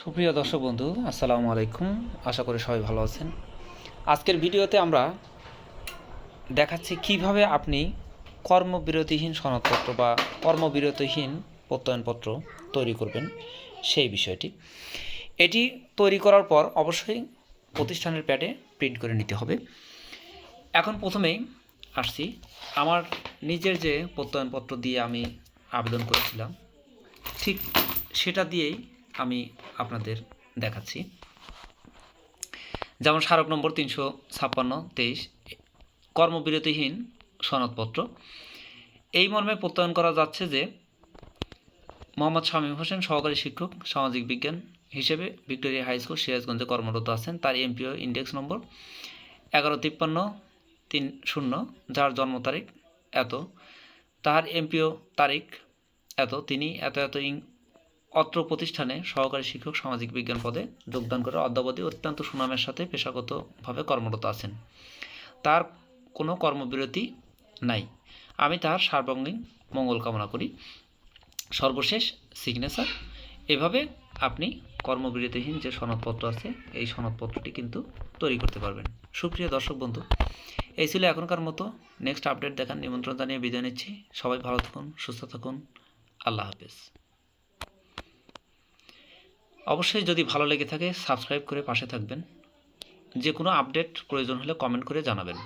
সুপ্রিয় দর্শক বন্ধু, আসসালামু আলাইকুম। আশা করি সবাই ভালো আছেন। আজকের ভিডিওতে আমরা দেখাচ্ছি কীভাবে আপনি কর্মবিরতিহীন সনদপত্র বা কর্মবিরতিহীন প্রত্যয়নপত্র তৈরি করবেন সেই বিষয়টি। এটি তৈরি করার পর অবশ্যই প্রতিষ্ঠানের প্যাডে প্রিন্ট করে নিতে হবে। এখন প্রথমেই আসছি। আমার নিজের যে প্রত্যয়নপত্র দিয়ে আমি আবেদন করেছিলাম, ঠিক সেটা দিয়েই আমি আপনাদের দেখাচ্ছি। যেমন স্মারক নম্বর তিনশো ছাপ্পান্ন, তেইশ, কর্মবিরতিহীন সনদপত্র। এই মর্মে প্রত্যয়ন করা যাচ্ছে যে, মোহাম্মদ শামীম হোসেন সহকারী শিক্ষক, সামাজিক বিজ্ঞান হিসেবে ভিক্টোরিয়া হাই স্কুল সিরাজগঞ্জে কর্মরত আছেন। তার এমপিও ইন্ডেক্স নম্বর এগারো তিপ্পান্ন তিন শূন্য, যার জন্ম তারিখ এত। তার এমপিও তারিখ এত। তিনি এত এত ইং অত্র প্রতিষ্ঠানে সহকারী শিক্ষক সামাজিক বিজ্ঞান পদে যোগদান করে অদ্যাবধি অত্যন্ত সুনামের সাথে পেশাগতভাবে কর্মরত আছেন। তার কোনো কর্মবিরতি নাই। আমি তার সার্বাঙ্গীন মঙ্গল কামনা করি। সর্বশেষ সিগনেচার এভাবে আপনি কর্মবিরতিহীন যে সনদপত্র আছে, এই সনদপত্রটি কিন্তু তৈরি করতে পারবেন। সুপ্রিয় দর্শক বন্ধু, এই ছিল এখনকার মতো। নেক্সট আপডেট দেখার নিমন্ত্রণ জানিয়ে বিদায় নিচ্ছি। সবাই ভালো থাকুন, সুস্থ থাকুন। আল্লাহ হাফেজ। অবশ্যই যদি ভালো লেগে থাকে সাবস্ক্রাইব করে পাশে থাকবেন। যে কোনো আপডেট প্রয়োজন হলে কমেন্ট করে জানাবেন।